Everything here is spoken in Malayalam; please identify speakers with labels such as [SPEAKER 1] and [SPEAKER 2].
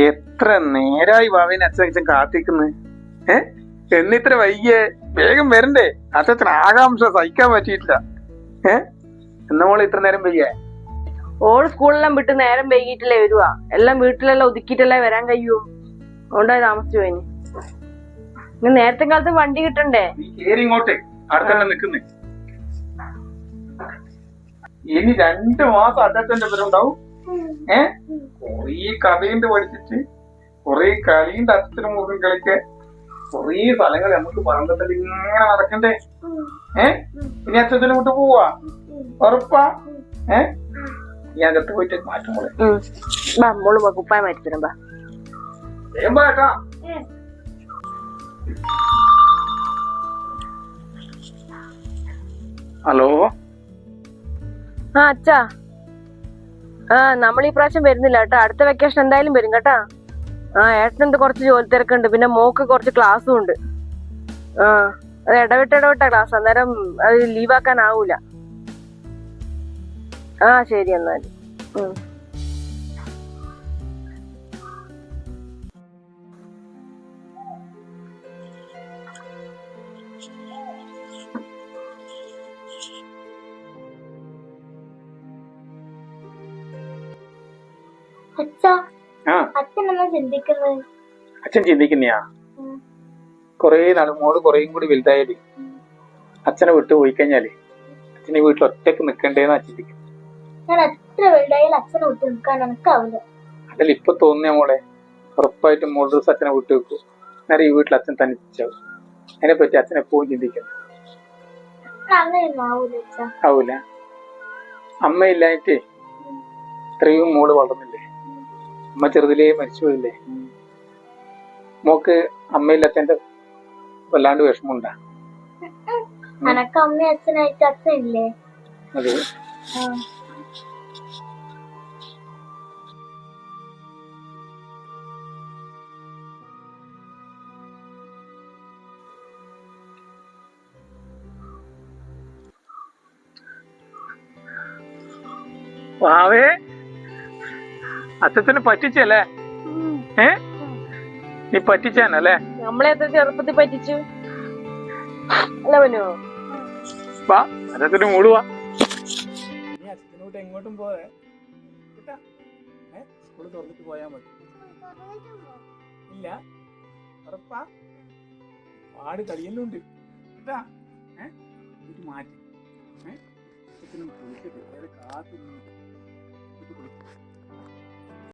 [SPEAKER 1] എത്ര നേരായി വാവേനെ അച്ഛൻ അച്ഛൻ കാത്തിക്കുന്നു ഏ? എന്നിത്ര വൈകിയേ? വേഗം വരണ്ടേ? അച്ഛൻ ആകാംക്ഷ സഹിക്കാൻ പറ്റിയിട്ടില്ല. ഏ? എന്നാ ഇത്ര നേരം വയ്യേ
[SPEAKER 2] ഓൾ സ്കൂളെല്ലാം വിട്ട് നേരം വൈകിട്ടല്ലേ വരുവാ എല്ലാം വീട്ടിലെല്ലാം ഒതുക്കിയിട്ടല്ലേ വരാൻ കഴിയൂ. അതുകൊണ്ടാ താമസിച്ചു പോയിന് ഇനി നേരത്തെ കാലത്ത് വണ്ടി കിട്ടണ്ടേ?
[SPEAKER 1] ഇനി രണ്ടു മാസം അച്ഛന്റെ പേരുണ്ടാവും ഏ? കൊറേ കഥയുണ്ട് പഠിച്ചിട്ട്. കൊറേ കളിയുണ്ട് അച്ഛനും മുഖം കളിക്കേ കൊറേ സ്ഥലങ്ങൾ നമുക്ക് പറമ്പത്തിൽ ഇങ്ങനെ നടക്കണ്ടേ? ഏ? ഇനി അച്ഛനെ വിട്ട് പോവാ. ഉറപ്പാ? ഏ? അകത്ത് പോയിട്ട് മാറ്റം പോലെ.
[SPEAKER 2] ബാ മോൾ കുപ്പായം മാറ്റി തരാം ബാ.
[SPEAKER 1] വേഗം ഹലോ?
[SPEAKER 2] ആ അച്ഛാ. ആ നമ്മൾ ഈ പ്രാവശ്യം വരുന്നില്ല കേട്ടോ. അടുത്ത വെക്കേഷൻ എന്തായാലും വരും കേട്ടാ. ആ ഏട്ടനെന്ത് കുറച്ച് ജോലി തിരക്കുണ്ട്. പിന്നെ മോക്ക് കുറച്ച് ക്ലാസ്സും ഉണ്ട്. ആ അത് ഇടവിട്ട് ഇടവിട്ട ക്ലാസ് അന്നേരം അത് ലീവാക്കാൻ ആവൂല ആ ശരി എന്നാൽ
[SPEAKER 3] അച്ഛൻ
[SPEAKER 1] ചിന്തിക്കുന്നയാ? കൊറേ നാൾ മോൾ കൊറേയും കൂടി വലുതായാലേ അച്ഛനെ വിട്ടു പോയി കഴിഞ്ഞാലേ അച്ഛനെ വീട്ടിൽ ഒറ്റയ്ക്ക് നിക്കണ്ടേന്നാ ചിന്തിക്കുന്നത്
[SPEAKER 3] ഞാൻ എത്ര വലുതായാലും അച്ഛനെ വിട്ടു നിൽക്കാൻ എനിക്കാവില്ല
[SPEAKER 1] അതല്ല ഇപ്പൊ തോന്നിയ മോളെ ഉറപ്പായിട്ടും മോൾ ദിവസം അച്ഛനെ വിട്ടു വെക്കൂ. നേരെ ഈ വീട്ടിൽ അച്ഛൻ തനിച്ചാവും അതിനെ പറ്റി അച്ഛനെ പോയി ചിന്തിക്കുന്നു
[SPEAKER 3] ആവൂല
[SPEAKER 1] അമ്മയില്ലായിട്ടേ ഇത്രയും മോൾ വളർന്നില്ലേ? അമ്മ ചെറുതിലേ മരിച്ചുപോയില്ലേ മോക്ക് അമ്മയില്ലാത്തതിന്റെ വല്ലാണ്ട്
[SPEAKER 3] വിഷമുണ്ടാ അമ്മയും അച്ഛനായിട്ട് അച്ഛൻ ഇല്ലേ
[SPEAKER 1] അത്. വാവേ അച്ഛനെ പറ്റിച്ചല്ലേ? ഏ? നീ പറ്റിച്ചാനല്ലേ?
[SPEAKER 2] നമ്മളെ എത്ര ചെറുപ്പത്തിൽ പറ്റിച്ചു. അല്ല പനോ
[SPEAKER 1] വാ അച്ഛന് മൂട് വാ. നീ അച്ഛനോട്ട് എങ്ങോട്ടും പോവേ. കേട്ടാ? ഏ? സ്കൂൾ തുറന്നിട്ട് പോയാ മതി. ഇല്ല. ഉറപ്പാ? പാട് കളിയെല്ലാം ഉണ്ട് കേട്ടാ? ഏ? മാറ്റി. ഏ? അച്ഛനും കാത്തു 嗯。